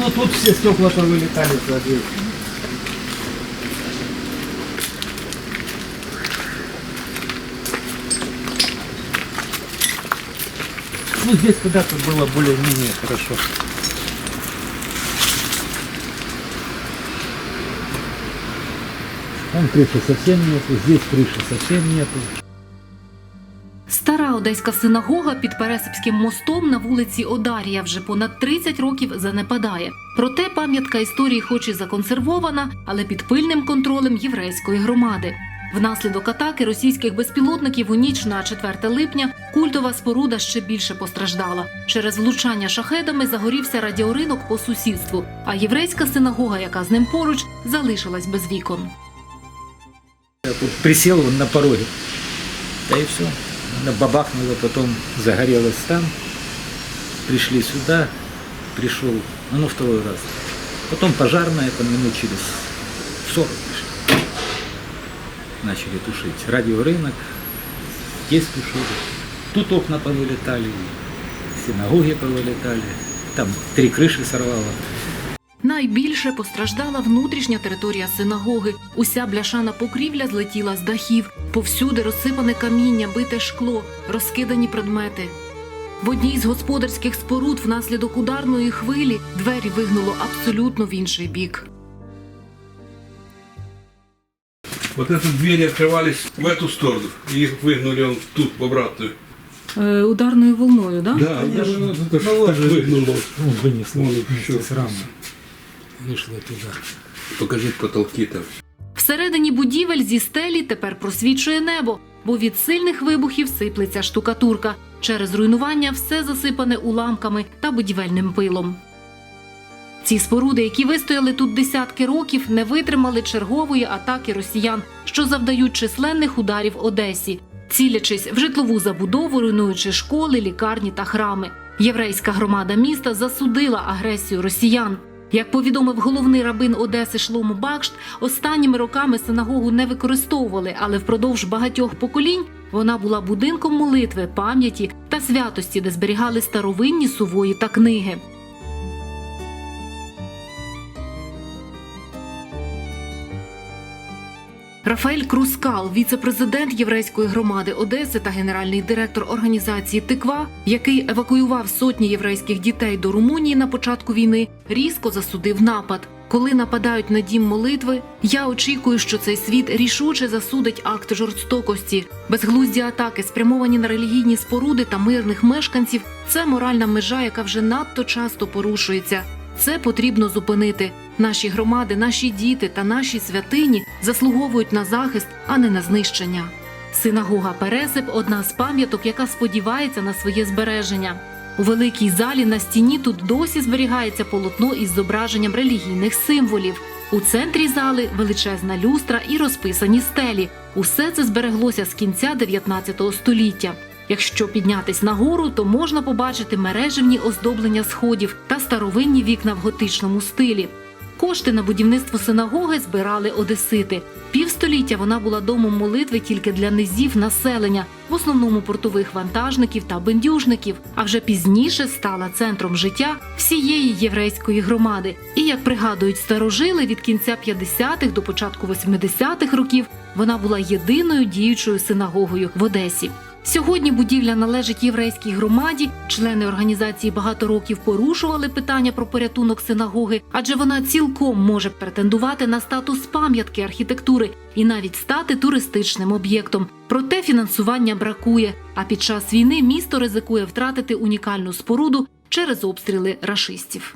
Ну тут все стекла повылетали, соответственно. Ну здесь когда-то было более-менее хорошо. Там крыши совсем нету, здесь крыши совсем нету. Стара одеська синагога під Пересипським мостом на вулиці Одарія вже понад 30 років занепадає. Проте пам'ятка історії, хоч і законсервована, але під пильним контролем єврейської громади. Внаслідок атаки російських безпілотників у ніч на 4 липня культова споруда ще більше постраждала. Через влучання шахедами загорівся радіоринок по сусідству, а єврейська синагога, яка з ним поруч, залишилась без вікон. Вон на пороге. Да и все. Бабахнуло, потом загорелось там. Пришли сюда, пришел, ну второй раз. Потом пожарная, там минут через 40 пришли. Начали тушить. Радиорынок, здесь тушили. Тут окна повылетали, синагоги повылетали. Там три крыши сорвало. Найбільше постраждала внутрішня територія синагоги. Уся бляшана покрівля злетіла з дахів, повсюди розсипане каміння, бите шкло, розкидані предмети. В одній з господарських споруд внаслідок ударної хвилі двері вигнуло абсолютно в інший бік. Вот эти двери открывались в эту сторону. И их выгнули он тут, в обратную. ударною волною, да? Да, Конечно. ну, это ж Ну, вот так же. выгнуло. Ну, вынесло Вышло туда. Покажи потолки там. Всередині будівель зі стелі тепер просвічує небо, бо від сильних вибухів сиплеться штукатурка. Через руйнування все засипане уламками та будівельним пилом. Ці споруди, які вистояли тут десятки років, не витримали чергової атаки росіян, що завдають численних ударів Одесі, цілячись в житлову забудову, руйнуючи школи, лікарні та храми. Єврейська громада міста засудила агресію росіян. Як повідомив головний рабин Одеси Шлому Бакшт, останніми роками синагогу не використовували, але впродовж багатьох поколінь вона була будинком молитви, пам'яті та святості, де зберігали старовинні сувої та книги. Рафаель Крускал, віце-президент єврейської громади Одеси та генеральний директор організації Тиква, який евакуював сотні єврейських дітей до Румунії на початку війни, різко засудив напад. Коли нападають на дім молитви, я очікую, що цей світ рішуче засудить акт жорстокості. Безглузді атаки, спрямовані на релігійні споруди та мирних мешканців. Це моральна межа, яка вже надто часто порушується. Це потрібно зупинити. Наші громади, наші діти та наші святині заслуговують на захист, а не на знищення. Синагога Пересип одна з пам'яток, яка сподівається на своє збереження. У великій залі на стіні тут досі зберігається полотно із зображенням релігійних символів. У центрі зали величезна люстра і розписані стелі. Усе це збереглося з кінця 19 століття. Якщо піднятись нагору, то можна побачити мережевні оздоблення сходів та старовинні вікна в готичному стилі. Кошти на будівництво синагоги збирали одесити. Півстоліття вона була домом молитви тільки для низів населення, в основному портових вантажників та бендюжників. А вже пізніше стала центром життя всієї єврейської громади. І як пригадують старожили, від кінця 50-х до початку 80-х років вона була єдиною діючою синагогою в Одесі. Сьогодні будівля належить єврейській громаді. Члени організації багато років порушували питання про порятунок синагоги, адже вона цілком може претендувати на статус пам'ятки архітектури і навіть стати туристичним об'єктом. Проте фінансування бракує. А під час війни місто ризикує втратити унікальну споруду через обстріли рашистів.